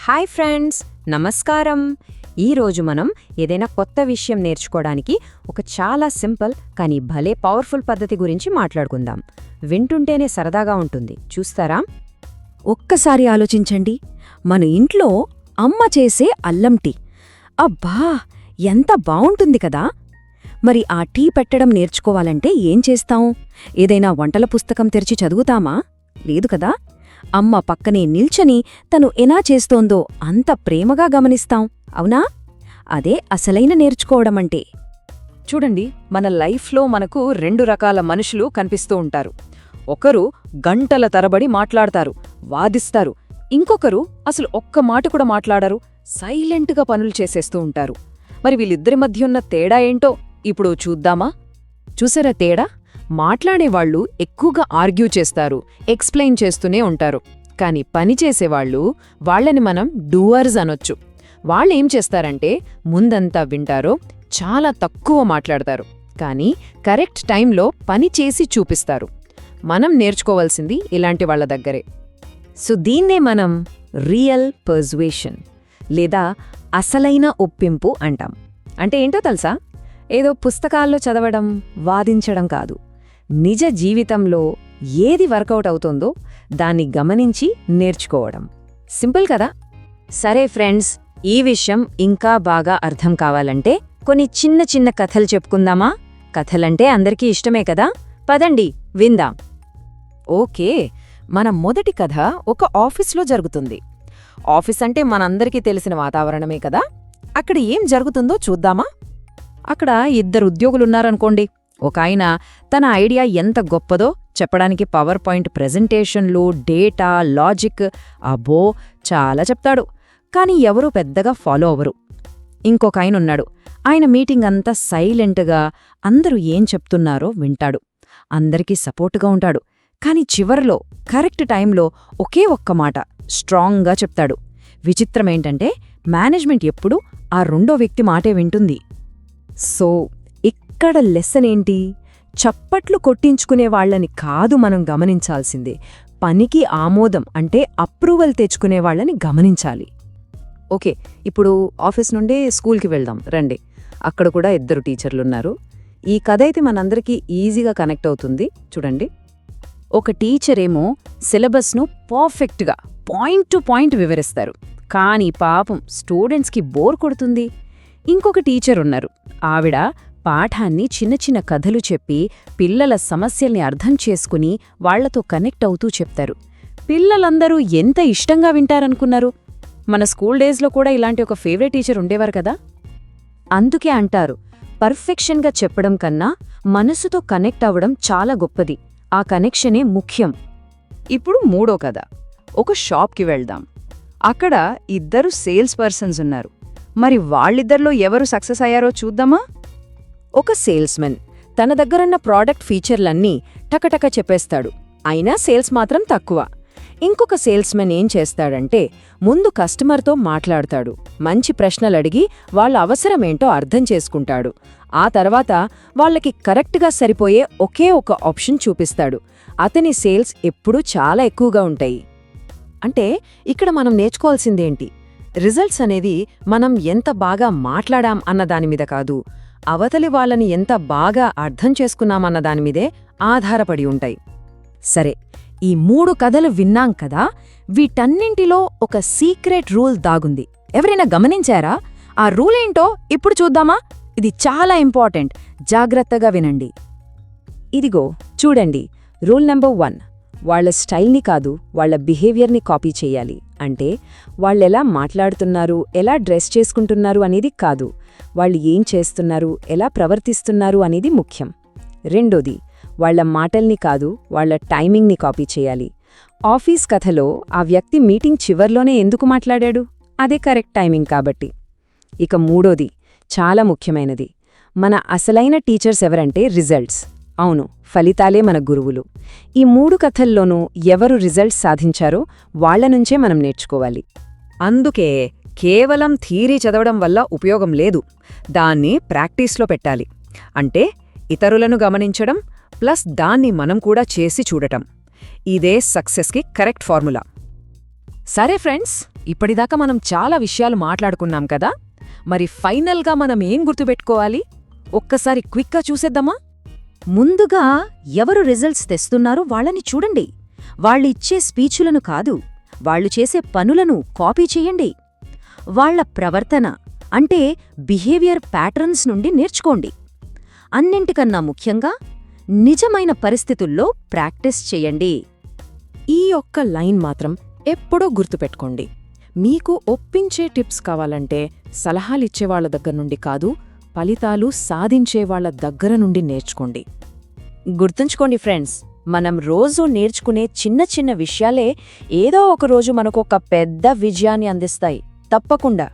Hi friends నమస్కారం. ఈరోజు మనం ఏదైనా కొత్త విషయం నేర్చుకోవడానికి ఒక చాలా సింపుల్ కానీ భలే పవర్ఫుల్ పద్ధతి గురించి మాట్లాడుకుందాం. వింటుంటేనే సరదాగా ఉంటుంది. చూస్తారా? ఒక్కసారి ఆలోచించండి. మన ఇంట్లో అమ్మ చేసే అల్లం టీ. అబ్బా ఎంత బావుంటుంది కదా! మరి ఆ టీ పెట్టడం నేర్చుకోవాలంటే ఏం చేస్తాం? ఏదైనా వంటల పుస్తకం తెరిచి చదువుతామా? లేదు కదా! అమ్మ పక్కనే నిల్చని తను ఎలా చేస్తోందో అంత ప్రేమగా గమనిస్తాం అవునా? అదే అసలైన నేర్చుకోవడమంటే. చూడండి మన లైఫ్లో మనకు రెండు రకాల మనుషులు కనిపిస్తూ ఉంటారు. ఒకరు గంటల తరబడి మాట్లాడతారు వాదిస్తారు. ఇంకొకరు అసలు ఒక్క మాట కూడా మాట్లాడరు సైలెంట్గా పనులు చేసేస్తూ ఉంటారు. మరి వీళ్ళిద్దరి మధ్య ఉన్న తేడా ఏంటో ఇప్పుడు చూద్దామా? చూసారా తేడా? మాట్లాడేవాళ్ళు ఎక్కువగా ఆర్గ్యూ చేస్తారు ఎక్స్ప్లెయిన్ చేస్తూనే ఉంటారు. కానీ పని చేసేవాళ్ళు వాళ్ళని మనం డూవర్స్ అనొచ్చు. వాళ్ళేం చేస్తారంటే ముందంతా వింటారో చాలా తక్కువ మాట్లాడతారు. కానీ కరెక్ట్ టైంలో పని చేసి చూపిస్తారు. మనం నేర్చుకోవాల్సింది ఇలాంటి వాళ్ళ దగ్గరే. సో దీన్నే మనం రియల్ పర్జువేషన్ లేదా అసలైన ఒప్పింపు అంటాం. అంటే ఏంటో తెలుసా? ఏదో పుస్తకాల్లో చదవడం వాదించడం కాదు. నిజ జీవితంలో ఏది వర్కౌట్ అవుతుందో దాన్ని గమనించి నేర్చుకోవడం. సింపుల్ కదా? సరే ఫ్రెండ్స్ ఈ విషయం ఇంకా బాగా అర్థం కావాలంటే కొన్ని చిన్న చిన్న కథలు చెప్పుకుందామా? కథలంటే అందరికీ ఇష్టమే కదా? పదండి విందాం. ఓకే మన మొదటి కథ ఒక ఆఫీస్లో జరుగుతుంది. ఆఫీస్ అంటే మనందరికీ తెలిసిన వాతావరణమే కదా? అక్కడ ఏం జరుగుతుందో చూద్దామా? అక్కడ ఇద్దరు ఉద్యోగులున్నారనుకోండి. ఒక ఆయన తన ఐడియా ఎంత గొప్పదో చెప్పడానికి పవర్ పాయింట్ ప్రెజెంటేషన్లు డేటా లాజిక్ అబో చాలా చెప్తాడు. కాని ఎవరూ పెద్దగా ఫాలో అవ్వరు. ఇంకొక ఆయన ఉన్నాడు ఆయన మీటింగ్ అంతా సైలెంట్గా అందరూ ఏం చెప్తున్నారో వింటాడు. అందరికీ సపోర్టుగా ఉంటాడు. కాని చివర్లో కరెక్ట్ టైంలో ఒకే ఒక్క మాట స్ట్రాంగ్గా చెప్తాడు. విచిత్రమేంటంటే మేనేజ్మెంట్ ఎప్పుడూ ఆ రెండో వ్యక్తి మాటే వింటుంది. సో ఇక్కడ లెసన్ ఏంటి చప్పట్లు కొట్టించుకునే వాళ్ళని కాదు మనం గమనించాల్సిందే. పనికి ఆమోదం అంటే అప్రూవల్ తెచ్చుకునే వాళ్ళని గమనించాలి. ఓకే ఇప్పుడు ఆఫీస్ నుండి స్కూల్కి వెళ్దాం రండి. అక్కడ కూడా ఇద్దరు టీచర్లున్నారు ఈ కథ అయితే మనందరికీ ఈజీగా కనెక్ట్ అవుతుంది. చూడండి. ఒక టీచరేమో సిలబస్ను పర్ఫెక్ట్గా పాయింట్ టు పాయింట్ వివరిస్తారు. కానీ పాపం స్టూడెంట్స్కి బోర్ కొడుతుంది. ఇంకొక టీచర్ ఉన్నారు. ఆవిడ పాఠాన్ని చిన్న చిన్న కథలు చెప్పి పిల్లల సమస్యల్ని అర్థం చేసుకుని వాళ్ళతో కనెక్ట్ అవుతూ చెప్తారు. పిల్లలందరూ ఎంత ఇష్టంగా వింటారనుకున్నారు? మన స్కూల్ డేస్లో కూడా ఇలాంటి ఒక ఫేవరెట్ టీచర్ ఉండేవారు కదా? అందుకే అంటారు పర్ఫెక్షన్గా చెప్పడం కన్నా మనసుతో కనెక్ట్ అవ్వడం చాలా గొప్పది. ఆ కనెక్షనే ముఖ్యం. ఇప్పుడు మూడో కథ. ఒక షాప్కి వెళ్దాం. అక్కడ ఇద్దరు సేల్స్ పర్సన్స్ ఉన్నారు. మరి వాళ్ళిద్దరిలో ఎవరు సక్సెస్ అయ్యారో చూద్దామా? ఒక సేల్స్మెన్. తన దగ్గరున్న ప్రోడక్ట్ ఫీచర్లన్నీ టకటక చెప్పేస్తాడు. అయినా సేల్స్ మాత్రం తక్కువ. ఇంకొక సేల్స్మెన్ ఏం చేస్తాడంటే ముందు కస్టమర్తో మాట్లాడతాడు. మంచి ప్రశ్నలడిగి వాళ్ళ అవసరమేంటో అర్థం చేసుకుంటాడు. ఆ తర్వాత వాళ్ళకి కరెక్ట్గా సరిపోయే ఒకే ఒక ఆప్షన్ చూపిస్తాడు. అతని సేల్స్ ఎప్పుడూ చాలా ఎక్కువగా ఉంటాయి. అంటే ఇక్కడ మనం నేర్చుకోవాల్సిందేంటి? రిజల్ట్స్ అనేది మనం ఎంత బాగా మాట్లాడాం అన్న దానిమీద కాదు. అవతలి వాళ్ళని ఎంత బాగా అర్థం చేసుకున్నామన్న దానిమీదే ఆధారపడి ఉంటాయి. సరే ఈ మూడు కథలు విన్నాం కదా వీటన్నింటిలో ఒక సీక్రెట్ రూల్ దాగుంది. ఎవరైనా గమనించారా? ఆ రూల్ ఏంటో ఇప్పుడు చూద్దామా? ఇది చాలా ఇంపార్టెంట్. జాగ్రత్తగా వినండి. ఇదిగో చూడండి. Rule number one. వాళ్ళ స్టైల్ని కాదు వాళ్ళ బిహేవియర్ని కాపీ చేయాలి. అంటే వాళ్ళెలా మాట్లాడుతున్నారు ఎలా డ్రెస్ చేసుకుంటున్నారు అనేది కాదు వాళ్ళు ఏం చేస్తున్నారు ఎలా ప్రవర్తిస్తున్నారు అనేది ముఖ్యం. రెండోది వాళ్ళ మాటల్ని కాదు వాళ్ళ టైమింగ్ని కాపీ చేయాలి. ఆఫీస్ కథలో ఆ వ్యక్తి మీటింగ్ చివర్లోనే ఎందుకు మాట్లాడాడు? అదే కరెక్ట్ టైమింగ్ కాబట్టి. ఇక మూడోది చాలా ముఖ్యమైనది. మన అసలైన టీచర్స్ ఎవరంటే రిజల్ట్స్. అవును ఫలితాలే మన గురువులు. ఈ మూడు కథల్లోనూ ఎవరు రిజల్ట్స్ సాధించారో వాళ్ళనుంచే మనం నేర్చుకోవాలి. అందుకే కేవలం థీరీ చదవడం వల్ల ఉపయోగం లేదు. దాన్ని ప్రాక్టీస్లో పెట్టాలి. అంటే ఇతరులను గమనించడం ప్లస్ దాన్ని మనం కూడా చేసి చూడటం. ఇదే సక్సెస్కి కరెక్ట్ ఫార్ములా. సరే ఫ్రెండ్స్ ఇప్పటిదాకా మనం చాలా విషయాలు మాట్లాడుకున్నాం కదా? మరి ఫైనల్గా మనం ఏం గుర్తుపెట్టుకోవాలి? ఒక్కసారి క్విక్గా చూసేద్దామా? ముందుగా ఎవరు రిజల్ట్స్ తెస్తున్నారో వాళ్ళని చూడండి. వాళ్ళిచ్చే స్పీచులను కాదు వాళ్ళు చేసే పనులను కాపీ చేయండి. వాళ్ళ ప్రవర్తన అంటే బిహేవియర్ ప్యాటర్న్స్ నుండి నేర్చుకోండి. అన్నింటికన్నా ముఖ్యంగా నిజమైన పరిస్థితుల్లో ప్రాక్టీస్ చేయండి. ఈ ఒక్క లైన్ మాత్రం ఎప్పుడో గుర్తుపెట్టుకోండి. మీకు ఒప్పించే టిప్స్ కావాలంటే సలహాలిచ్చే వాళ్ళ దగ్గర నుండి కాదు ఫలితాలు సాధించే వాళ్ళ దగ్గర నుండి నేర్చుకోండి. గుర్తుంచుకోండి ఫ్రెండ్స్ మనం రోజూ నేర్చుకునే చిన్న చిన్న విషయాలే ఏదో ఒక రోజు మనకు ఒక పెద్ద విజయాన్ని అందిస్తాయి. తప్పకుండా.